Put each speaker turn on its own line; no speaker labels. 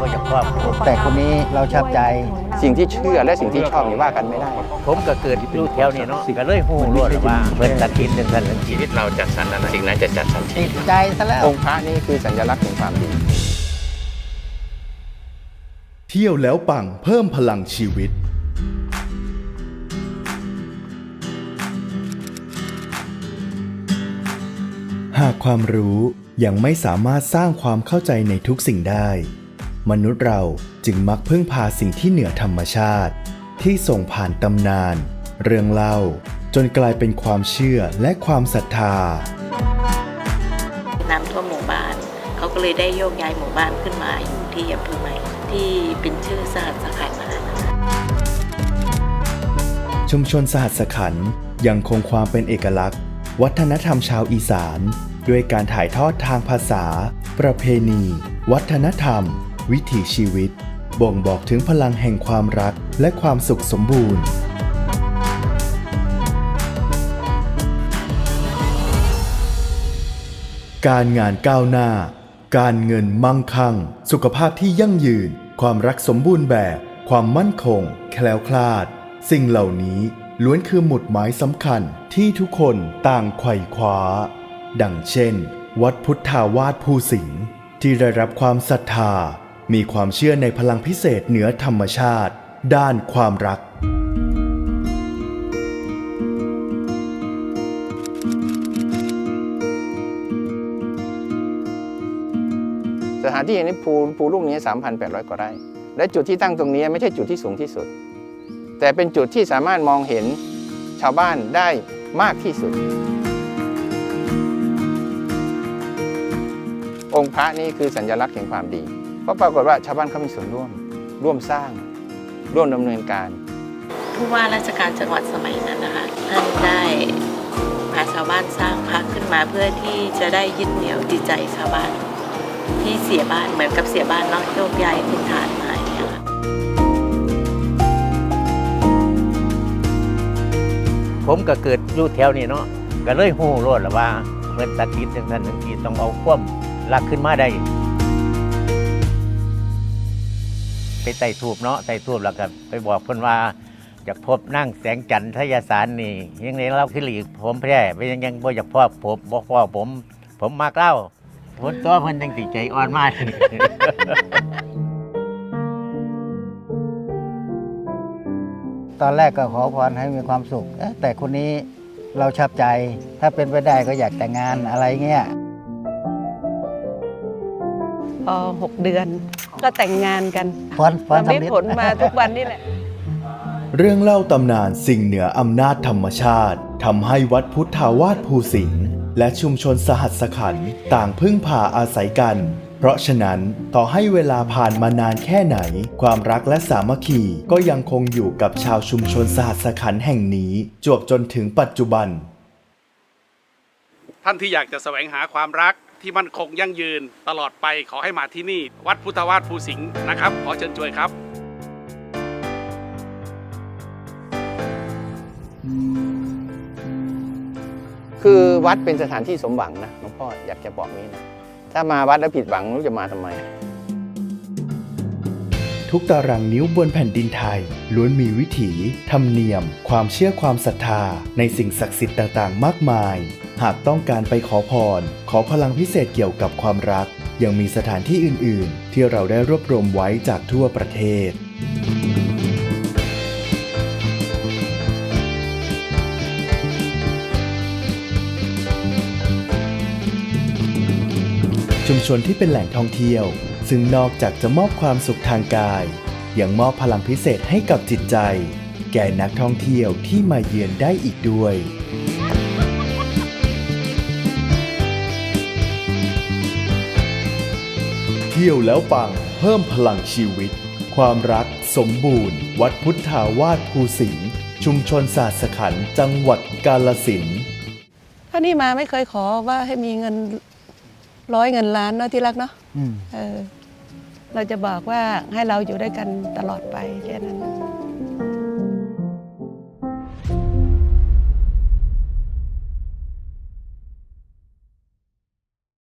บ่อยากครอบครัว
แต่คนนี้เราชอบใจ
สิ่งที่เชื่อและสิ่งที่ชอบนี่ว่ากันไม่ได้
ผมก็เกิดอยู่แถวนี้เนาะก็เลยฮู้รวดว่าเพิ่นตัดสินจังซั่นจังซี่
ชีวิตเราจัดสรรอะไรสิ่งนั้นจะจัดสรร
ติดใจซะแล้ว
องค์พระนี่คือสัญลักษณ์แห่งความดี
เที่ยวแล้วปังเพิ่มพลังชีวิตหากความรู้ยังไม่สามารถสร้างความเข้าใจในทุกสิ่งได้ มนุษย์เราจึงมักพึ่งพาสิ่งที่เหนือธรรมชาติ ที่ส่งผ่านตำนาน เรื่องเล่า จนกลายเป็นความเชื่อและความศรัทธา
น้ำท่วมหมู่บ้าน เขาก็เลยได้โยกย้ายหมู่บ้านขึ้นมาอยู่ที่อำเภอใหม่ ที่เป็นชื่อสหัสขันธ์นะคะ
ชุมชนสหัสขันธ์ยังคงความเป็นเอกลักษณ์ วัฒนธรรมชาวอีสาน ด้วยการถ่ายทอดทางภาษา ประเพณี วัฒนธรรม วิถีชีวิต บ่งบอกถึงพลังแห่งความรักและความสุขสมบูรณ์ การงานก้าวหน้า การเงินมั่งคั่ง สุขภาพที่ยั่งยืน ความรักสมบูรณ์แบบ ความมั่นคง แคล้วคลาด สิ่งเหล่านี้ล้วนคือหมุดหมายสำคัญที่ทุกคนต่างไขว่คว้า ดังเช่น วัดพุทธาวาสภูสิงห์ที่ได้รับความศรัทธา มีความเชื่อในพลังพิเศษเหนือธรรมชาติ ด้านความรัก
สถานที่แห่งนี้ภูภูลูกนี้ 3,800 กว่าไร่ และจุดที่ตั้งตรงนี้ไม่ใช่จุดที่สูงที่สุด แต่เป็นจุดที่สามารถมองเห็นชาวบ้านได้มากที่สุด องค์พระนี่คือสัญลักษณ์แห่งความดี เพราะปรากฏว่าชาวบ้านเขามีส่วนร่วม ร่วมสร้าง ร่วมดำเนินการ
ผู้ว่าราชการจังหวัดสมัยนั้นนะคะท่านได้พาชาวบ้านสร้างพักขึ้นมาเพื่อที่จะได้ยึดเหนี่ยวจิตใจชาวบ้านที่เสียบ้านเหมือนกับเสียบ้านเนาะโยกย้ายถิ่นฐานมาอย่างเงี้ยค่ะ
ผมก็เกิดอยู่แถวนี้เนาะก็เลยฮู้รวดว่าเพิ่นตัดสินจังซั่นจังซี่ต้องเอาความรักขึ้นมาได้ ไปไต่ทูบเนาะไต่ทูบแล้วก็ไปบอกเพิ่นว่าอยากพบนั่งแสงจันทยสารนี่ยังไงเราคือหลีกผมแพ้ไปยังยังบ่อยากพ่อผมบ่พ่อผม ผมมากเล่าผลตัวเพิ่นจังสิใจอ่อนมาก
ตอนแรกก็ขอพรให้มีความสุข แต่คนนี้เราชอบใจ ถ้าเป็นไปได้ก็อยากแต่งงานอะไรเงี้ย
พอหกเดือน ก็แต่งงานกัน
พรพร
ทำให้
สำเร็จ
ผลมาทุกวันนี่แหละ
เรื่องเล่าตำนานสิ่งเหนืออำนาจธรรมชาติทำให้วัดพุทธาวาสภูสิงห์และชุมชนสหัสขันธ์ต่างพึ่งพาอาศัยกัน เพราะฉะนั้นต่อให้เวลาผ่านมานานแค่ไหน ความรักและสามัคคีก็ยังคงอยู่กับชาวชุมชนสหัสขันธ์แห่งนี้ จวบจนถึงปัจจุบัน
ท่านที่อยากจะแสวงหาความรัก ที่มั่นคงยั่งยืนตลอดไปขอให้มาที่นี่ วัดพุทธวาสภูสิงห์นะครับ ขอเชิญชวนครับ
คือวัดเป็นสถานที่สมหวังนะหลวงพ่ออยากจะบอกนี้นะถ้ามาวัดแล้วผิดหวังไม่รู้จะมาทำไม
ทุกตารางนิ้วบนแผ่นดินไทย ล้วนมีวิถี ธรรมเนียม ความเชื่อความศรัทธา ในสิ่งศักดิ์สิทธิ์ต่างๆ มากมาย หากต้องการไปขอพร ขอพลังพิเศษเกี่ยวกับความรัก ยังมีสถานที่อื่น ๆ ที่เราได้รวบรวมไว้จากทั่วประเทศ ชุมชนที่เป็นแหล่งท่องเที่ยว ซึ่งนอกจากจะมอบความสุขทางกาย ยังมอบพลังพิเศษให้กับจิตใจ แก่นักท่องเที่ยวที่มาเยือนได้อีกด้วย ที่ยวแล้วปัง เพิ่มพลังชีวิต ความรักสมบูรณ์ วัดพุทธาวาสภูสิงห์ชุมชนศาสขันธ์จังหวัดกาลสินธุ์
ถ้านี่มาไม่เคยขอว่าให้มีเงินร้อยเงินล้านเนาะที่รักเนาะ
อืม
เออเราจะบอกว่าให้เราอยู่ด้วยกันตลอดไปแค่นั้นนะ